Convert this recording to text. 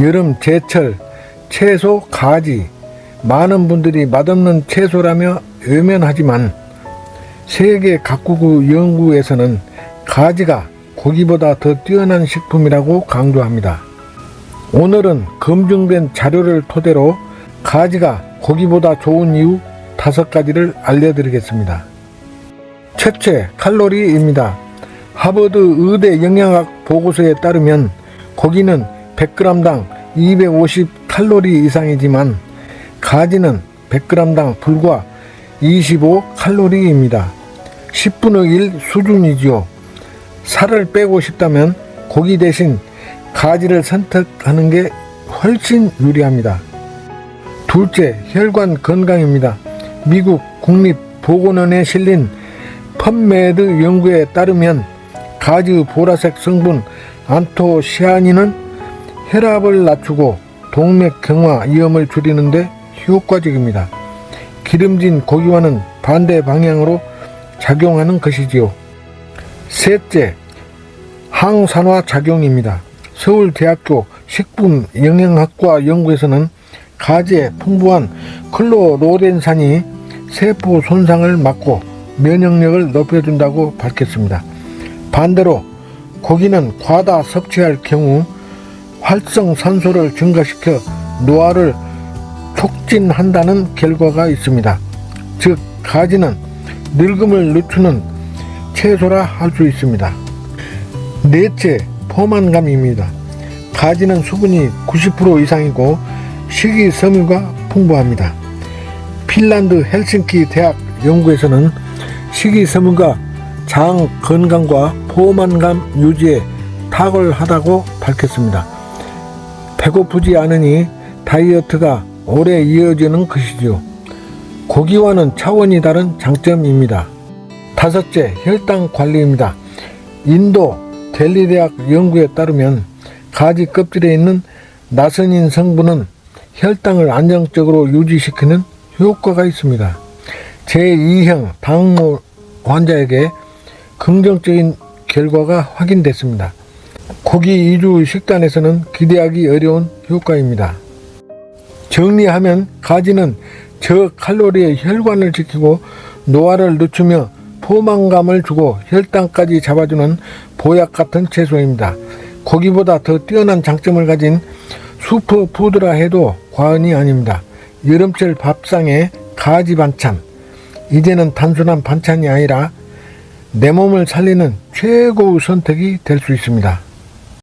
여름 제철 채소 가지 많은 분들이 맛없는 채소라며 외면하지만 세계 각국 연구에서는 가지가 고기보다 더 뛰어난 식품이라고 강조합니다. 오늘은 검증된 자료를 토대로 가지가 고기보다 좋은 이유 다섯 가지를 알려드리겠습니다. 첫째, 칼로리입니다. 하버드 의대 영양학 보고서에 따르면 고기는 100g당 250 칼로리 이상이지만 가지는 100g당 불과 25 칼로리입니다. 10분의 1 수준이지요. 살을 빼고 싶다면 고기 대신 가지를 선택하는 게 훨씬 유리합니다. 둘째, 혈관 건강입니다. 미국 국립보건원에 실린 펀메드 연구에 따르면 가지 보라색 성분 안토시아닌은 혈압을 낮추고 동맥 경화 위험을 줄이는데 효과적입니다. 기름진 고기와는 반대 방향으로 작용하는 것이지요. 셋째, 항산화 작용입니다. 서울대학교 식품영양학과 연구에서는 가지의 풍부한 클로로덴산이 세포 손상을 막고 면역력을 높여준다고 밝혔습니다. 반대로 고기는 과다 섭취할 경우 활성산소를 증가시켜 노화를 촉진한다는 결과가 있습니다. 즉 가지는 늙음을 늦추는 채소라 할 수 있습니다. 넷째, 포만감입니다. 가지는 수분이 90% 이상이고 식이섬유가 풍부합니다. 핀란드 헬싱키 대학 연구에서는 식이섬유가 장 건강과 포만감 유지에 탁월하다고 밝혔습니다. 배고프지 않으니 다이어트가 오래 이어지는 것이지요. 고기와는 차원이 다른 장점입니다. 다섯째, 혈당 관리입니다. 인도 델리 대학 연구에 따르면 가지 껍질에 있는 나선인 성분은 혈당을 안정적으로 유지시키는 효과가 있습니다. 제2형 당뇨 환자에게 긍정적인 결과가 확인됐습니다. 고기 이주 식단에서는 기대하기 어려운 효과입니다. 정리하면 가지는 저칼로리의 혈관을 지키고 노화를 늦추며 포만감을 주고 혈당까지 잡아주는 보약 같은 채소입니다. 고기보다 더 뛰어난 장점을 가진 슈퍼푸드라 해도 과언이 아닙니다. 여름철 밥상에 가지 반찬. 이제는 단순한 반찬이 아니라 내 몸을 살리는 최고의 선택이 될 수 있습니다.